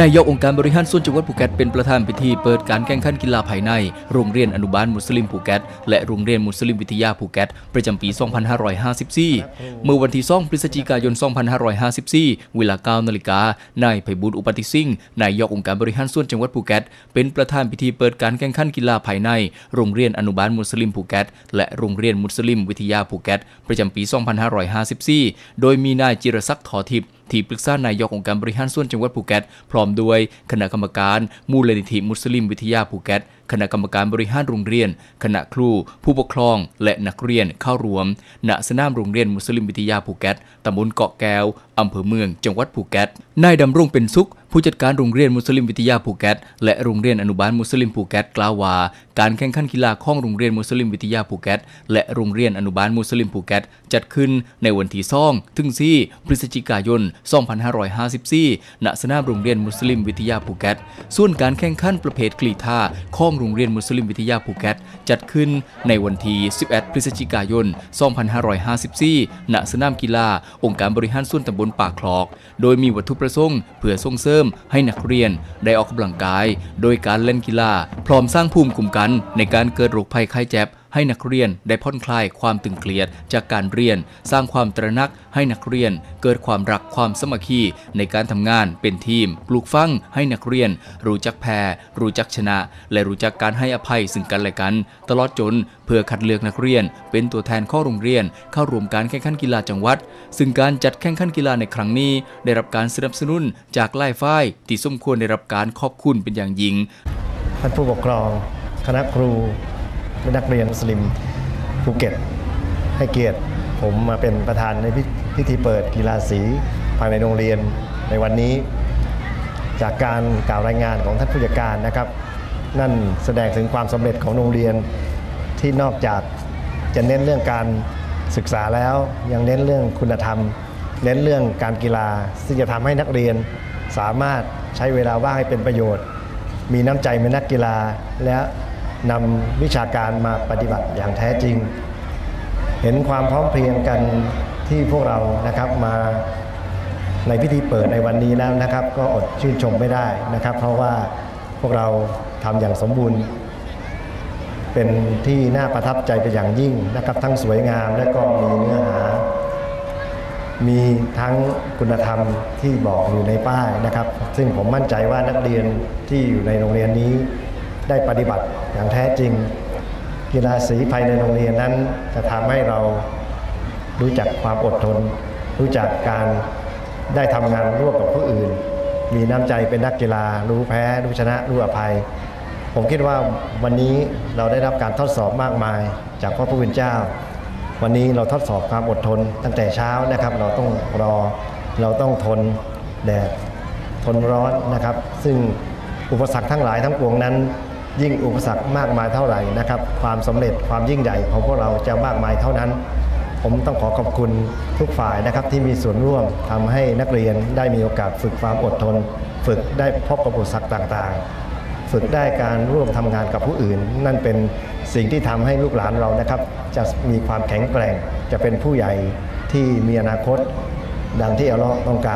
นายกองค์การบริหารส่วนจังหวัดภูเก็ตเป็นประธานพิธีเปิดการแข่งขันกีฬาภายใน โรงเรียนอนุบาลมุสลิมภูเก็ตและโรงเรียนมุสลิมวิทยาภูเก็ตประจำปี 2554 เมื่อวันที่ 2 พฤศจิกายน 2554 เวลา 9 นาฬิกา นายไพบุญอุปติสิ่งนายกองค์การบริหารส่วนจังหวัดภูเก็ตเป็นประธานพิธีเปิดการแข่งขันกีฬาภายใน โรงเรียนอนุบาลมุสลิมภูเก็ตและโรงเรียนมุสลิมวิทยาภูเก็ตประจำปี 2554 โดยมีนายจิรศักดิ์ถอทิพย์ ที่ปรึกษานายกองค์การบริหารส่วนจังหวัดภูเก็ต พร้อมด้วยคณะกรรมการมูลนิธิมุสลิมวิทยาภูเก็ต คณะกรรมการบริหารโรงเรียน คณะครู ผู้ปกครอง และนักเรียนเข้ารวม ณ สนามโรงเรียนมุสลิมวิทยาภูเก็ต ตำบลเกาะแก้ว อำเภอเมือง จังหวัดภูเก็ต นายดำรงเป็นสุข ผู้จัดการโรงเรียนมุสลิมวิทยาภูเก็ต และโรงเรียนอนุบาลมุสลิมภูเก็ตกล่าวว่า การแข่งขันกีฬาของโรงเรียนมุสลิมวิทยาภูเก็ตและโรงเรียนอนุบาลมุสลิมภูเก็ตจัดขึ้นในวันที่2ถึง4พฤศจิกายน 2554 ณ สนามโรงเรียนมุสลิมวิทยาภูเก็ต ส่วนการแข่งขันประเภทกรีธาของโรงเรียนมุสลิมวิทยาภูเก็ตจัดขึ้นในวันที่ 11 พฤศจิกายน 2554 ณ สนามกีฬา องค์การบริหารส่วนตำบลปากคลอก โดยมีวัตถุประสงค์เพื่อส่งเสริมให้นักเรียนได้ออกกำลังกาย โดยการเล่นกีฬา พร้อมสร้างภูมิคุ้มกันในการเกิดโรคภัยไข้เจ็บให้นักเรียนได้ผ่อนคลายความตึงเครียดจากการเรียน สร้างความตระหนักให้นักเรียน เกิดความรักความสมัคคีในการทำงานเป็นทีม ปลูกฝังให้นักเรียน รู้จักแพ้รู้จักชนะ และรู้จักการให้อภัยซึ่งกันและกัน ตลอดจนเพื่อคัดเลือกนักเรียน เป็นตัวแทนข้อโรงเรียน เข้าร่วมการแข่งขันกีฬาจังหวัด ซึ่งการจัดแข่งขันกีฬาในครั้งนี้ ได้รับการสนับสนุนจากไล่ฝ้ายที่สมควรได้รับการขอบคุณเป็นอย่างยิ่งท่านผู้ปกครอง คณะครูและนักเรียนมุสลิมภูเก็ต ให้เกียรติผมมาเป็นประธานในพิพิธีเปิดกีฬาสีภายในโรงเรียนในวันนี้ จากการกล่าวรายงานของท่านผู้จัดการนะครับ นั่นแสดงถึงความสำเร็จของโรงเรียนที่นอกจากจะเน้นเรื่องการศึกษาแล้วยังเน้นเรื่องคุณธรรม เน้นเรื่องการกีฬาซึ่งจะทำให้นักเรียนสามารถใช้เวลาว่างให้เป็นประโยชน์ มีน้ำใจเป็นนักกีฬาและ นำวิชาการมาปฏิบัติอย่างแท้จริง เห็นความพร้อมเพรียงกันที่พวกเรานะครับมาในพิธีเปิดในวันนี้แล้วนะครับ ก็อดชื่นชมไม่ได้นะครับ เพราะว่าพวกเราทำอย่างสมบูรณ์ เป็นที่น่าประทับใจเป็นอย่างยิ่งนะครับ ทั้งสวยงามและก็มีเนื้อหา มีทั้งคุณธรรมที่บอกอยู่ในป้ายนะครับ ซึ่งผมมั่นใจว่านักเรียนที่อยู่ในโรงเรียนนี้ ได้ปฏิบัติอย่างแท้จริง กีฬาสีภายในโรงเรียนนั้นจะทำให้เรารู้จักความอดทน รู้จักการได้ทำงานร่วมกับผู้อื่น มีน้ำใจเป็นนักกีฬา รู้แพ้ รู้ชนะ รู้อภัย ผมคิดว่าวันนี้เราได้รับการทดสอบมากมาย จากพระผู้เป็นเจ้า วันนี้เราทดสอบความอดทน ตั้งแต่เช้านะครับ เราต้องรอ เราต้องทนแดดทนร้อนนะครับ ซึ่งอุปสรรคทั้งหลายทั้งปวงนั้น ยิ่งอุปสรรคมากมายเท่าไหร่นะครับ ความสำเร็จความยิ่งใหญ่ของพวกเราจะมากมายเท่านั้น ผมต้องขอขอบคุณทุกฝ่ายนะครับที่มีส่วนร่วมทำให้นักเรียนได้มีโอกาสฝึกความอดทน ฝึกได้พบกับอุปสรรคต่างๆ ฝึกได้การร่วมทำงานกับผู้อื่น นั่นเป็นสิ่งที่ทำให้ลูกหลานเรานะครับ จะมีความแข็งแกร่งจะเป็นผู้ใหญ่ที่มีอนาคตดังที่อัลเลอต้องการ